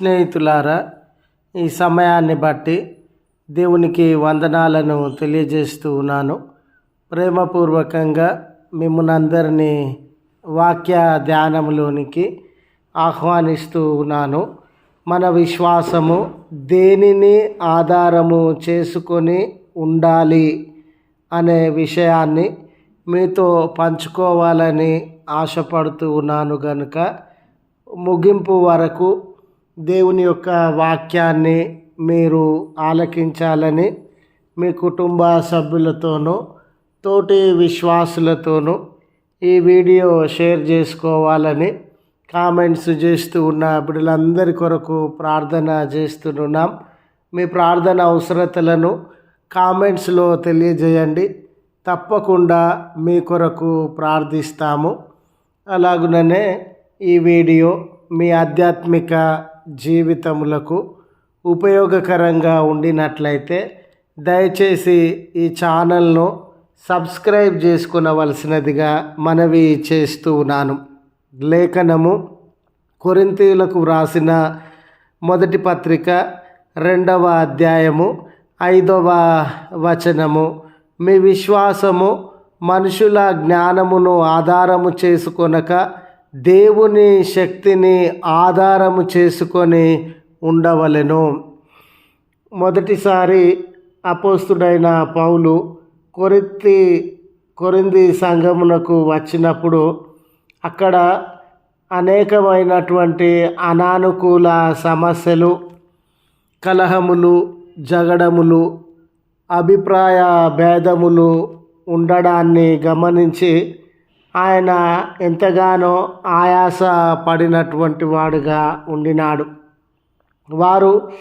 స్నేహితులారా ఈ సమయాన్ని బట్టి దేవునికి వందనాలను తెలియజేస్తూ ఉన్నాను. ప్రేమపూర్వకంగా మిమ్మల్ని అందరినీ వాక్య ధ్యానంలోనికి ఆహ్వానిస్తూ ఉన్నాను. మన విశ్వాసము దేనిని ఆధారము చేసుకొని ఉండాలి అనే విషయాన్ని మీతో పంచుకోవాలని ఆశపడుతూ ఉన్నాను కనుక ముగింపు వరకు దేవుని యొక్క వాక్యాన్ని మీరు ఆలకించాలని మీ కుటుంబ సభ్యులతోనూ తోటి విశ్వాసులతోనూ ఈ వీడియో షేర్ చేసుకోవాలని కామెంట్స్ చేస్తూ ఉన్న బిడ్డలందరి కొరకు ప్రార్థన చేస్తున్నాం. మీ ప్రార్థన అవసరతలను కామెంట్స్లో తెలియజేయండి. తప్పకుండా మీ కొరకు ప్రార్థిస్తాము. అలాగుననే ఈ వీడియో మీ ఆధ్యాత్మిక జీవితములకు ఉపయోగకరంగా ఉండినట్లయితే దయచేసి ఈ ఛానల్ను సబ్స్క్రైబ్ చేసుకునవలసినదిగా మనవి చేస్తూ ఉన్నాను. లేఖనము కొరింతీయులకు వ్రాసిన మొదటి పత్రిక రెండవ అధ్యాయము ఐదవ వచనము. మీ విశ్వాసము మనుషుల జ్ఞానమును ఆధారము చేసుకొనక దేవుని శక్తిని ఆధారము చేసుకొని ఉండవలెను. మొదటిసారి అపోస్తుడైన పౌలు కొరిత్తి కొరింది సంఘమునకు వచ్చినప్పుడు అక్కడ అనేకమైనటువంటి అనానుకూల సమస్యలు కలహములు జగడములు అభిప్రాయ భేదములు ఉండడాన్ని గమనించి ఆయన ఎంతగానో ఆయాస పడినటువంటి వాడుగా ఉండినాడు. వారు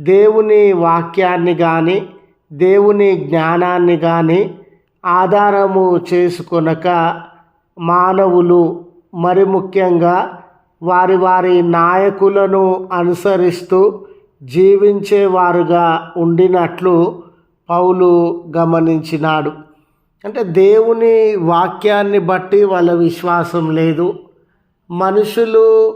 దేవుని వాక్యాన్ని కానీ దేవుని జ్ఞానాన్ని కానీ ఆధారము చేసుకొనక మానవులు మరి ముఖ్యంగా వారి వారి నాయకులను అనుసరిస్తూ జీవించేవారుగా ఉండినట్లు పౌలు గమనించినాడు. అంటే దేవుని వాక్యాన్ని బట్టి వాళ్ళ విశ్వాసం లేదు. మనుషులు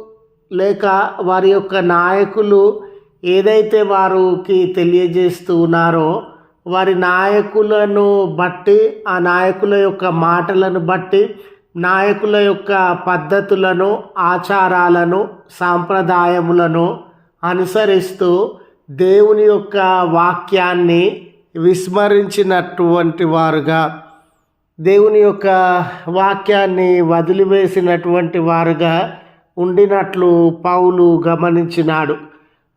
లేక వారి యొక్క నాయకులు ఏదైతే వారికి తెలియజేస్తూ ఉన్నారో వారి నాయకులను బట్టి ఆ నాయకుల యొక్క మాటలను బట్టి నాయకుల యొక్క పద్ధతులను ఆచారాలను సాంప్రదాయములను అనుసరిస్తూ దేవుని యొక్క వాక్యాన్ని విస్మరించినటువంటి వారుగా దేవుని యొక్క వాక్యాన్ని వదిలివేసినటువంటి వారుగా ఉండినట్లు పౌలు గమనించినాడు.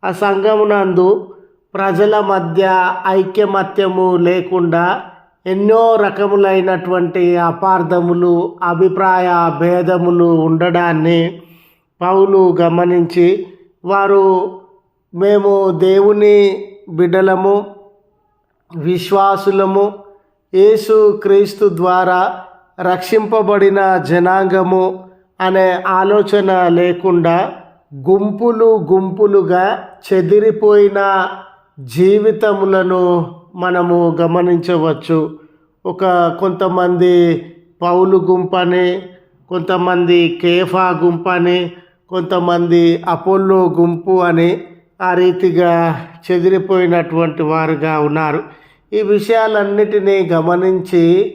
ఆ సంఘమునందు ప్రజల మధ్య ఐక్యమత్యము లేకుండా ఎన్నో రకములైనటువంటి అపార్థములు అభిప్రాయ భేదములు ఉండడాన్ని పౌలు గమనించి వారు మేము దేవుని బిడ్డలము విశ్వాసులము యేసు క్రీస్తు ద్వారా రక్షింపబడిన జనాంగము అనే ఆలోచన లేకుండా గుంపులు గుంపులుగా చెదిరిపోయిన జీవితములను మనము గమనించవచ్చు. ఒక కొంతమంది పౌలు గుంపని కొంతమంది కేఫా గుంపని కొంతమంది అపోల్లో గుంపు అని ఆ రీతిగా చెదిరిపోయినటువంటి వారుగా ఉన్నారు. ఈ విషయాలన్నిటినీ గమనించి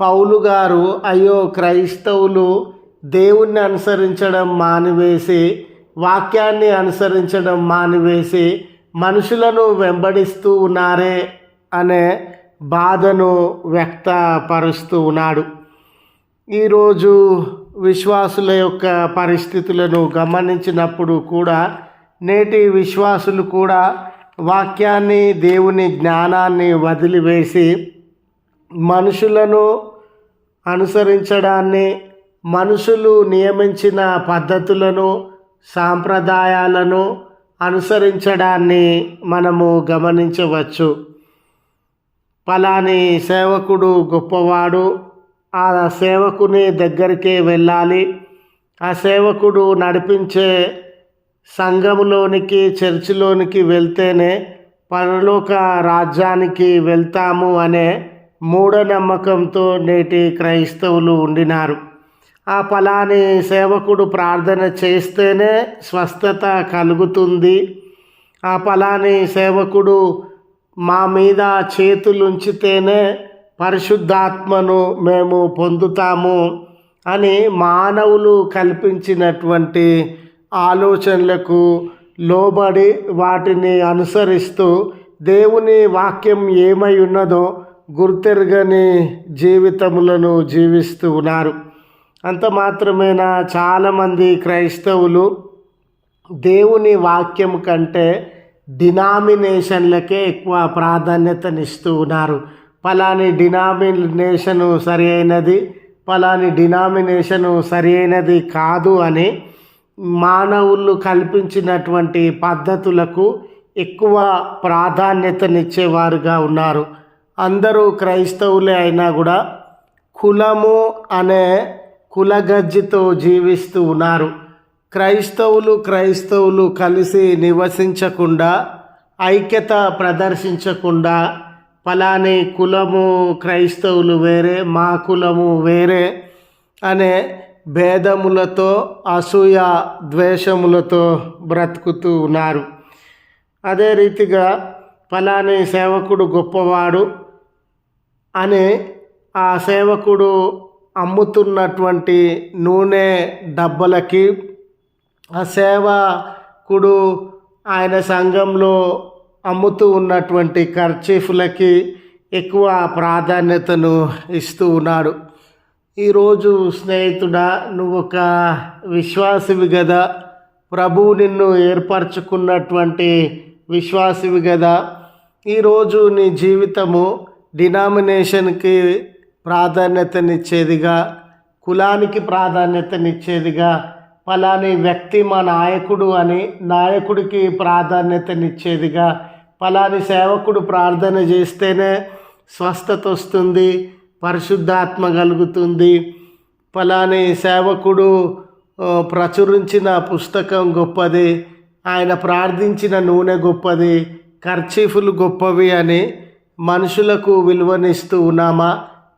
పౌలు గారు అయ్యో క్రైస్తవులు దేవుణ్ణి అనుసరించడం మానివేసి వాక్యాన్ని అనుసరించడం మానివేసి మనుషులను వెంబడిస్తూ ఉన్నారే అనే బాధను వ్యక్తపరుస్తూ ఉన్నాడు. ఈరోజు విశ్వాసుల యొక్క పరిస్థితులను గమనించినప్పుడు కూడా నేటి విశ్వాసులు కూడా వాక్యాన్ని దేవుని జ్ఞానాన్ని వదిలివేసి మనుషులను అనుసరించడాన్ని మనుషులు నియమించిన పద్ధతులను సాంప్రదాయాలను అనుసరించడాన్ని మనము గమనించవచ్చు. పలాని సేవకుడు గొప్పవాడు ఆ సేవకుని దగ్గరికే వెళ్ళాలి. ఆ సేవకుడు నడిపించే సంఘములోనికి చర్చిలోనికి వెళ్తేనే పరలోక రాజ్యానికి వెళ్తాము అనే మూఢనమ్మకంతో నేటి క్రైస్తవులు ఉండినారు. ఆ ఫలాని సేవకుడు ప్రార్థన చేస్తేనే స్వస్థత కలుగుతుంది. ఆ ఫలాని సేవకుడు మా మీద చేతులుంచితేనే పరిశుద్ధాత్మను మేము పొందుతాము అని మానవులు కల్పించినటువంటి ఆలోచనలకు లోబడి వాటిని అనుసరిస్తూ దేవుని వాక్యం ఏమై ఉన్నదో గుర్తెరగని జీవితములను జీవిస్తూ ఉన్నారు. అంత మాత్రమేనా చాలామంది క్రైస్తవులు దేవుని వాక్యం కంటే డినామినేషన్లకే ఎక్కువ ప్రాధాన్యతనిస్తూ ఉన్నారు. ఫలాని డినామినేషను సరి అయినది ఫలాని డినామినేషను సరి అయినది కాదు అని మానవులు కల్పించినటువంటి పద్ధతులకు ఎక్కువ ప్రాధాన్యతనిచ్చేవారుగా ఉన్నారు. అందరూ క్రైస్తవులే అయినా కూడా కులము అనే కులగజ్జితో జీవిస్తూ ఉన్నారు. క్రైస్తవులు క్రైస్తవులు కలిసి నివసించకుండా ఐక్యత ప్రదర్శించకుండా ఫలాని కులము క్రైస్తవులు వేరే మా కులము వేరే అనే భేదములతో అసూయ ద్వేషములతో బ్రతుకుతూ ఉన్నారు. అదే రీతిగా ఫలాని సేవకుడు గొప్పవాడు అని ఆ సేవకుడు అమ్ముతున్నటువంటి నూనె డబ్బలకి ఆ సేవకుడు ఆయన సంఘంలో అమ్ముతూ ఉన్నటువంటి ఖర్చీఫ్లకి ఎక్కువ ప్రాధాన్యతను ఇస్తూ ఉన్నాడు. ఈరోజు స్నేహితుడా నువ్వు ఒక విశ్వాసివి కదా ప్రభువు నిన్ను ఏర్పరచుకున్నటువంటి విశ్వాసివి కదా ఈరోజు నీ జీవితము డినామినేషన్కి ప్రాధాన్యతనిచ్చేదిగా కులానికి ప్రాధాన్యతనిచ్చేదిగా ఫలాని వ్యక్తి మా నాయకుడు అని నాయకుడికి ప్రాధాన్యతనిచ్చేదిగా ఫలాని సేవకుడు ప్రార్థన చేస్తేనే స్వస్థత వస్తుంది పరిశుద్ధాత్మ కలుగుతుంది. ఫలాని సేవకుడు ప్రచురించిన పుస్తకం గొప్పది. ఆయన ప్రార్థించిన నూనె గొప్పది. ఖర్చీఫులు గొప్పవి అని మనుషులకు విలువనిస్తూ ఉన్నామా?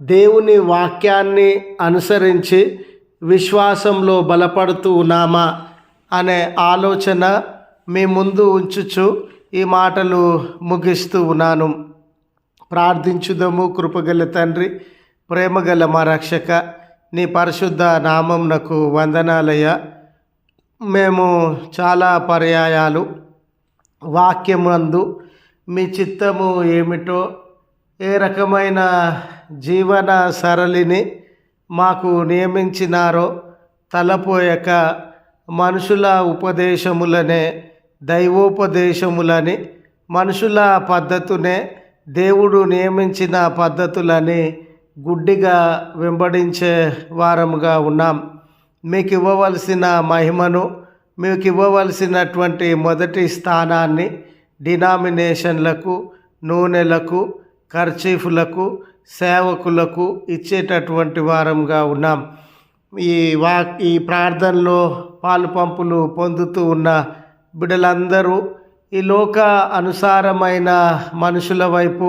దేవుని వాక్యాన్ని అనుసరించి విశ్వాసంలో బలపడుతూ ఉన్నామా? అనే ఆలోచన మీ ముందు ఉంచుచు ఈ మాటలు ముగిస్తూ ఉన్నాను. ప్రార్థించుదము కృపగల తండ్రి. ప్రేమగల మా రక్షక నీ పరిశుద్ధ నామం నాకు వందనాలయ మేము చాలా పర్యాయాలు వాక్యమందు మీ చిత్తము ఏమిటో ఏ రకమైన జీవన సరళిని మాకు నియమించినారో తలపోయక మనుషుల ఉపదేశములనే దైవోపదేశములని మనుషుల పద్ధతునే దేవుడు నియమించిన పద్ధతులని గుడ్డిగా వెంబడించే వారముగా ఉన్నాం. మీకు ఇవ్వవలసిన మహిమను మీకు ఇవ్వవలసినటువంటి మొదటి స్థానాన్ని డినామినేషన్లకు నూనెలకు ఖర్చీఫులకు సేవకులకు ఇచ్చేటటువంటి వారంగా ఉన్నాం. ఈ వా ఈ ప్రార్థనలో పాలు పంపులు పొందుతూ ఉన్న బిడ్డలందరూ ఈ లోక అనుసారమైన మనుషుల వైపు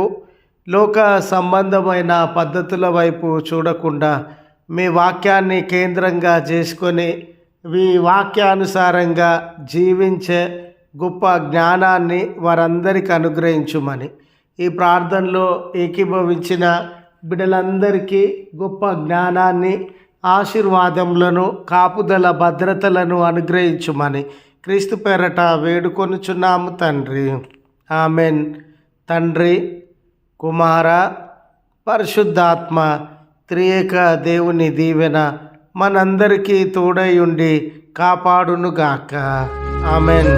లోక సంబంధమైన పద్ధతుల వైపు చూడకుండా మీ వాక్యాన్ని కేంద్రంగా చేసుకొని మీ వాక్యానుసారంగా జీవించే గొప్ప జ్ఞానాన్ని వారందరికీ అనుగ్రహించుమని ఈ ప్రార్థనలో ఏకీభవించిన బిడ్డలందరికీ గొప్ప జ్ఞానాన్ని ఆశీర్వాదములను కాపుదల భద్రతలను అనుగ్రహించుమని క్రీస్తు పేరట వేడుకొనుచున్నాము తండ్రి. ఆమెన్. తండ్రి కుమార పరిశుద్ధాత్మ త్రియేక దేవుని దీవెన మనందరికీ తోడై ఉండి కాపాడునుగాక. ఆమెన్.